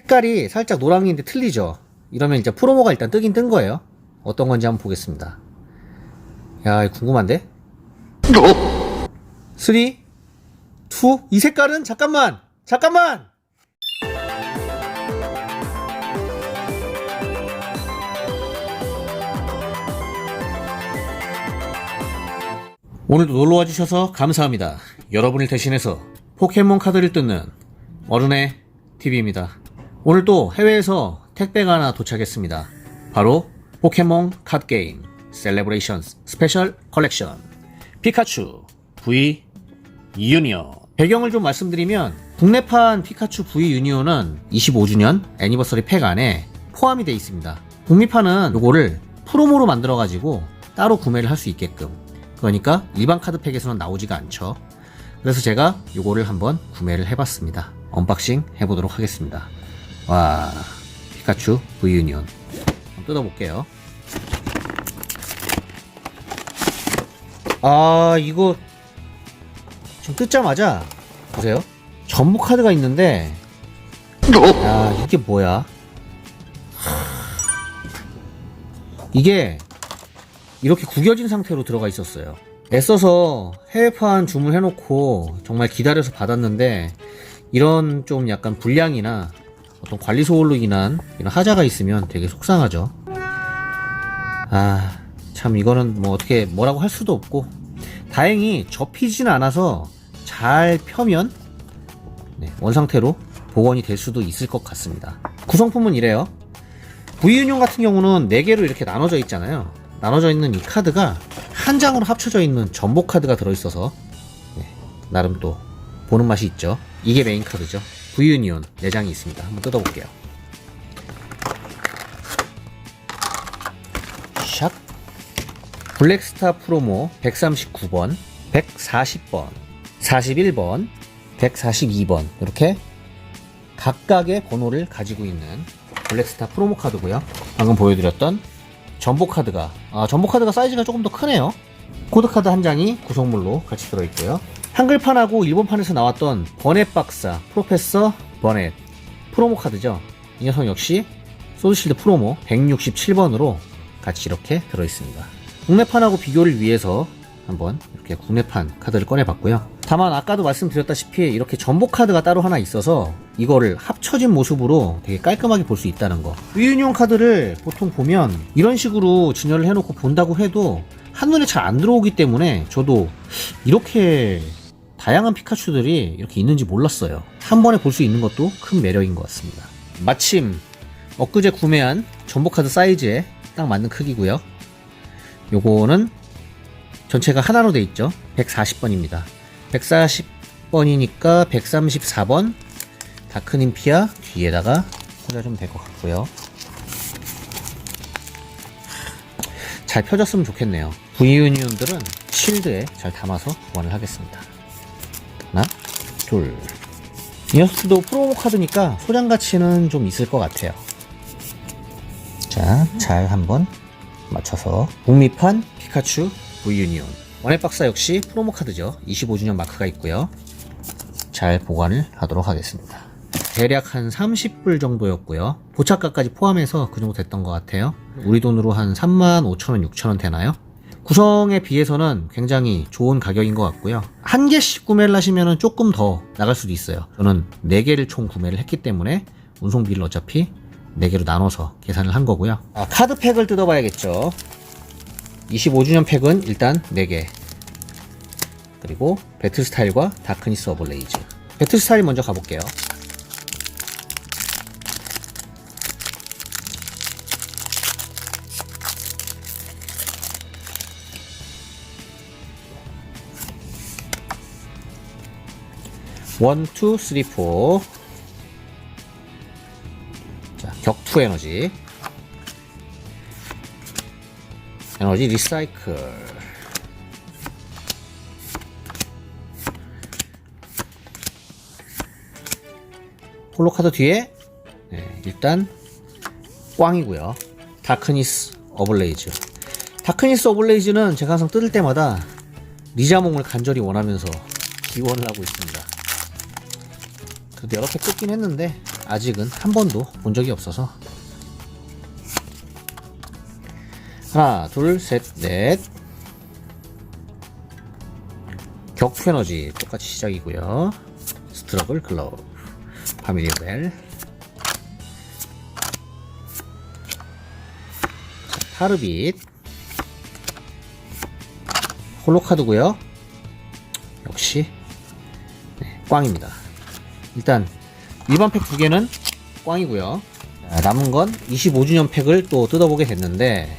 색깔이 살짝 노랑인데 틀리죠? 이러면 이제 프로모가 일단 뜨긴 뜬 거예요. 어떤 건지 한번 보겠습니다. 야, 궁금한데? 3, 2, 이 색깔은? 잠깐만! 잠깐만! 오늘도 놀러와 주셔서 감사합니다. 여러분을 대신해서 포켓몬 카드를 뜯는 어른의 TV입니다. 오늘도 해외에서 택배가 하나 도착했습니다. 바로 포켓몬 카드 게임 셀레브레이션 스페셜 컬렉션 피카츄 V 유니온 배경을 좀 말씀드리면 국내판 피카츄 V 유니온은 25주년 애니버서리 팩 안에 포함이 되어 있습니다. 북미판은 요거를 프로모로 만들어 가지고 따로 구매를 할 수 있게끔 그러니까 일반 카드 팩에서는 나오지가 않죠. 그래서 제가 요거를 한번 구매를 해봤습니다. 언박싱 해보도록 하겠습니다. 와 피카츄 V 유니온 한번 뜯어볼게요. 아 이거 지금 뜯자마자 보세요. 전부 카드가 있는데 야 이게 뭐야? 이게 이렇게 구겨진 상태로 들어가 있었어요. 애써서 해외판 주문해놓고 정말 기다려서 받았는데 이런 좀 약간 불량이나 어떤 관리 소홀로 인한 이런 하자가 있으면 되게 속상하죠. 아, 참 이거는 뭐 어떻게 뭐라고 할 수도 없고 다행히 접히진 않아서 잘 펴면 네, 원상태로 복원이 될 수도 있을 것 같습니다. 구성품은 이래요. V윤용 같은 경우는 4개로 이렇게 나눠져 있잖아요. 나눠져 있는 이 카드가 한 장으로 합쳐져 있는 전복 카드가 들어있어서 네, 나름 또 보는 맛이 있죠. 이게 메인 카드죠. V유니온 4장이 있습니다. 한번 뜯어볼게요. 샥 블랙스타 프로모 139번, 140번, 41번, 142번 이렇게 각각의 번호를 가지고 있는 블랙스타 프로모 카드고요. 방금 보여드렸던 전복 카드가 아, 전복 카드가 사이즈가 조금 더 크네요. 코드 카드 한 장이 구성물로 같이 들어있고요. 한글판하고 일본판에서 나왔던 버넷 박사 프로페서 버넷 프로모 카드죠. 이 녀석 역시 소드실드 프로모 167번으로 같이 이렇게 들어있습니다. 국내판하고 비교를 위해서 한번 이렇게 국내판 카드를 꺼내봤고요. 다만 아까도 말씀드렸다시피 이렇게 전복 카드가 따로 하나 있어서 이거를 합쳐진 모습으로 되게 깔끔하게 볼 수 있다는 거. 위윤용 카드를 보통 보면 이런 식으로 진열을 해놓고 본다고 해도 한눈에 잘 안 들어오기 때문에 저도 이렇게 다양한 피카츄들이 이렇게 있는지 몰랐어요. 한 번에 볼 수 있는 것도 큰 매력인 것 같습니다. 마침 엊그제 구매한 전복 카드 사이즈에 딱 맞는 크기고요. 요거는 전체가 하나로 돼 있죠. 140번입니다. 140번이니까 134번 다크님피아 뒤에다가 꽂아주면 될 것 같고요. 잘 펴졌으면 좋겠네요. V유니온들은 실드에 잘 담아서 보관을 하겠습니다. 둘. 이 녀석도 프로모 카드니까 소장 가치는 좀 있을 것 같아요. 자, 잘 한번 맞춰서. 북미판 피카츄 V유니온. 원액박사 역시 프로모 카드죠. 25주년 마크가 있고요. 잘 보관을 하도록 하겠습니다. 대략 한 30불 정도였고요. 보착가까지 포함해서 그 정도 됐던 것 같아요. 우리 돈으로 한 35,000원 6,000원 되나요? 구성에 비해서는 굉장히 좋은 가격인 것 같고요 한 개씩 구매를 하시면 조금 더 나갈 수도 있어요 저는 4개를 총 구매를 했기 때문에 운송비를 어차피 4개로 나눠서 계산을 한 거고요. 아, 카드 팩을 뜯어봐야겠죠. 25주년 팩은 일단 4개. 그리고 배틀 스타일과 다크니스 어블레이즈. 배틀 스타일 먼저 가볼게요. 원, 투, 쓰리, 포. 자, 격투 에너지. 에너지 리사이클. 홀로 카드 뒤에 네, 일단 꽝이고요. 다크니스 어블레이즈. 다크니스 어블레이즈는 제가 항상 뜯을 때마다 리자몽을 간절히 원하면서 기원을 하고 있습니다. 그래도 여러 개 뜯긴 했는데 아직은 한 번도 본 적이 없어서. 하나 둘셋넷. 격투 에너지 똑같이 시작이고요. 스트러글 글러브. 파밀리 벨. 타르빗. 홀로카드고요. 역시 네, 꽝입니다 일단 일반 팩 두 개는 꽝이고요. 자, 남은 건 25주년 팩을 또 뜯어보게 됐는데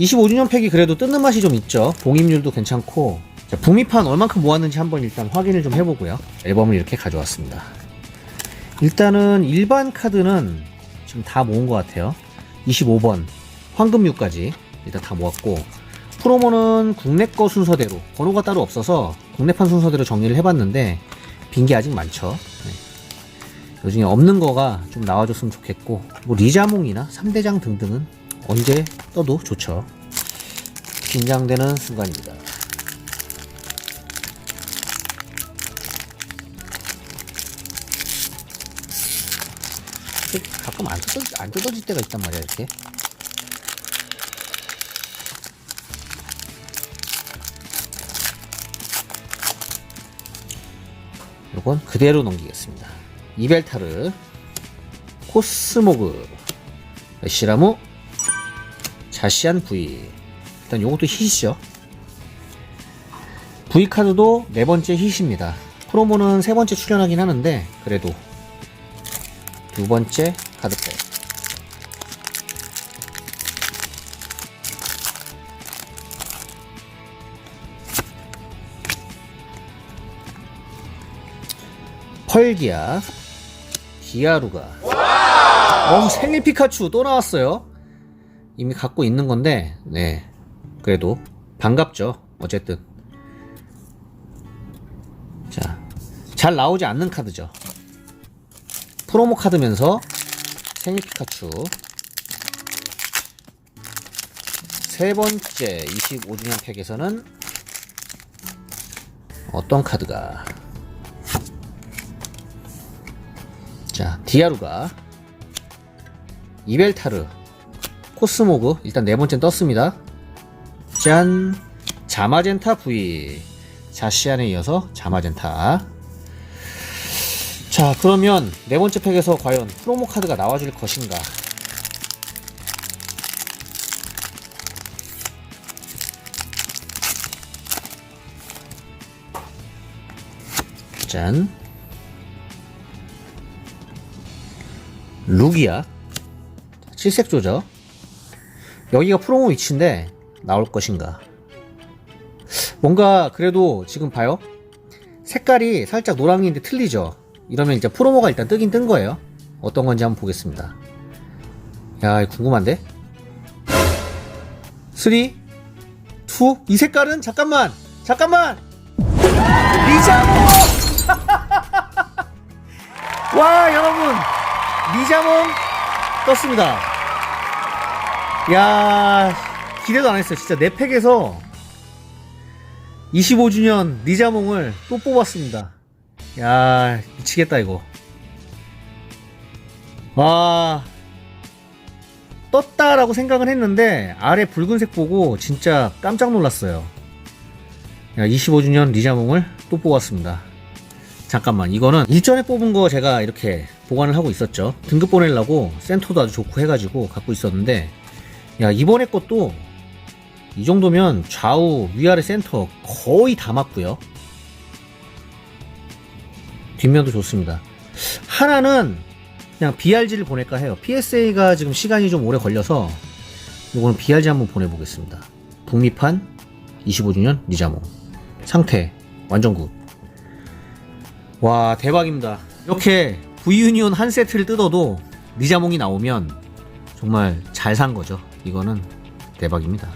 25주년 팩이 그래도 뜯는 맛이 좀 있죠. 봉입률도 괜찮고. 자, 북미판 얼만큼 모았는지 한번 일단 확인을 좀 해보고요. 앨범을 이렇게 가져왔습니다. 일단은 일반 카드는 지금 다 모은 것 같아요. 25번 황금류까지 일단 다 모았고 프로모는 국내 거 순서대로 번호가 따로 없어서 국내판 순서대로 정리를 해봤는데 빈 게 아직 많죠. 네. 요중에 없는 거가 좀 나와줬으면 좋겠고 뭐 리자몽이나 3대장 등등은 언제 떠도 좋죠. 긴장되는 순간입니다. 가끔 안, 뜯어, 안 뜯어질 때가 있단 말이야 이렇게. 이건 그대로 넘기겠습니다 이벨타르 코스모그 시라무 자시안 V 일단 요것도 hit이죠. V 카드도 네 번째 hit입니다. 프로모는 세 번째 출연하긴 하는데 그래도 두 번째 카드팩 펄기아 디아루가. 어 생리 피카츄 또 나왔어요. 이미 갖고 있는 건데 네. 그래도 반갑죠. 어쨌든. 자 잘 나오지 않는 카드죠. 프로모 카드면서 생리 피카츄. 세 번째 25주년 팩에서는 어떤 카드가 자 디아루가 이벨타르 코스모그 일단 네 번째 떴습니다. 짠. 자마젠타 V 자시안에 이어서 자마젠타. 자 그러면 네 번째 팩에서 과연 프로모 카드가 나와줄 것인가? 짠 룩이야. 7색조죠 여기가 프로모 위치인데 나올 것인가. 뭔가 그래도 지금 봐요. 색깔이 살짝 노랑인데 틀리죠? 이러면 이제 프로모가 일단 뜨긴 뜬 거예요. 어떤 건지 한번 보겠습니다. 야 궁금한데? 3 2 이 색깔은 잠깐만 잠깐만! 리자몽 와 여러분 리자몽 떴습니다. 야 기대도 안 했어요. 진짜 내 팩에서 25주년 리자몽을 또 뽑았습니다. 야 미치겠다 이거. 와 떴다라고 생각은 했는데 아래 붉은색 보고 진짜 깜짝 놀랐어요. 야 25주년 리자몽을 또 뽑았습니다. 잠깐만 이거는 일전에 뽑은 거 제가 이렇게 보관을 하고 있었죠. 등급 보내려고 센터도 아주 좋고 해가지고 갖고 있었는데 야 이번에 것도 이 정도면 좌우 위아래 센터 거의 다 맞고요. 뒷면도 좋습니다. 하나는 그냥 BRG를 보낼까 해요. PSA가 지금 시간이 좀 오래 걸려서 이거는 BRG 한번 보내보겠습니다. 북미판 25주년 리자몽. 상태 완전 굿. 와 대박입니다. 이렇게 V유니온 한 세트를 뜯어도 리자몽이 나오면 정말 잘 산 거죠. 이거는 대박입니다.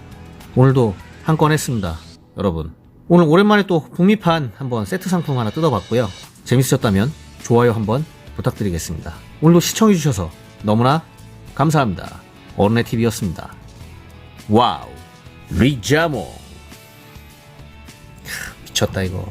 오늘도 한 건 했습니다 여러분. 오늘 오랜만에 또 북미판 한번 세트 상품 하나 뜯어봤고요. 재밌으셨다면 좋아요 한번 부탁드리겠습니다. 오늘도 시청해주셔서 너무나 감사합니다. 어른의 TV였습니다. 와우. 리자몽. 미쳤다 이거